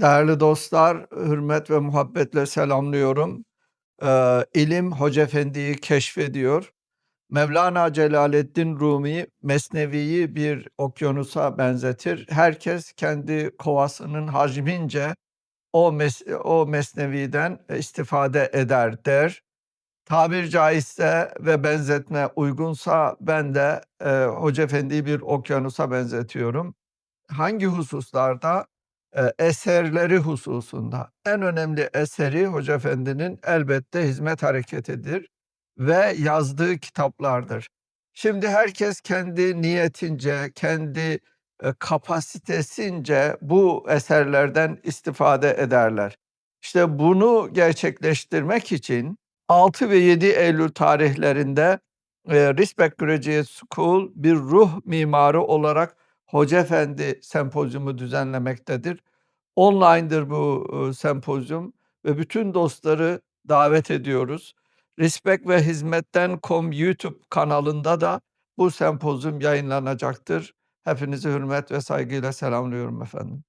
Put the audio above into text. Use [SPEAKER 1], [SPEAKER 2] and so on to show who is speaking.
[SPEAKER 1] Değerli dostlar, hürmet ve muhabbetle selamlıyorum. Eee, ilim Hoca Efendi'yi keşfediyor. Mevlana Celaleddin Rumi Mesnevi'yi bir okyanusa benzetir. Herkes kendi kovasının hacmince o mes o Mesnevi'den istifade eder der. Tabir caizse ve benzetme uygunsa ben de, eee, Hoca Efendi'yi bir okyanusa benzetiyorum. Hangi hususlarda? Eserleri hususunda. En önemli eseri Hoca Efendi'nin elbette Hizmet Hareketi'dir ve yazdığı kitaplardır. Şimdi herkes kendi niyetince, kendi, kapasitesince bu eserlerden istifade ederler. İşte bunu gerçekleştirmek için 6 ve 7 Eylül tarihlerinde, Respect Graduate School bir ruh mimarı olarak Hoca Efendi sempozyumu düzenlemektedir. Online'dır bu, sempozyum ve bütün dostları davet ediyoruz. Respect ve Hizmetten.com YouTube kanalında da bu sempozyum yayınlanacaktır. Hepinizi hürmet ve saygıyla selamlıyorum efendim.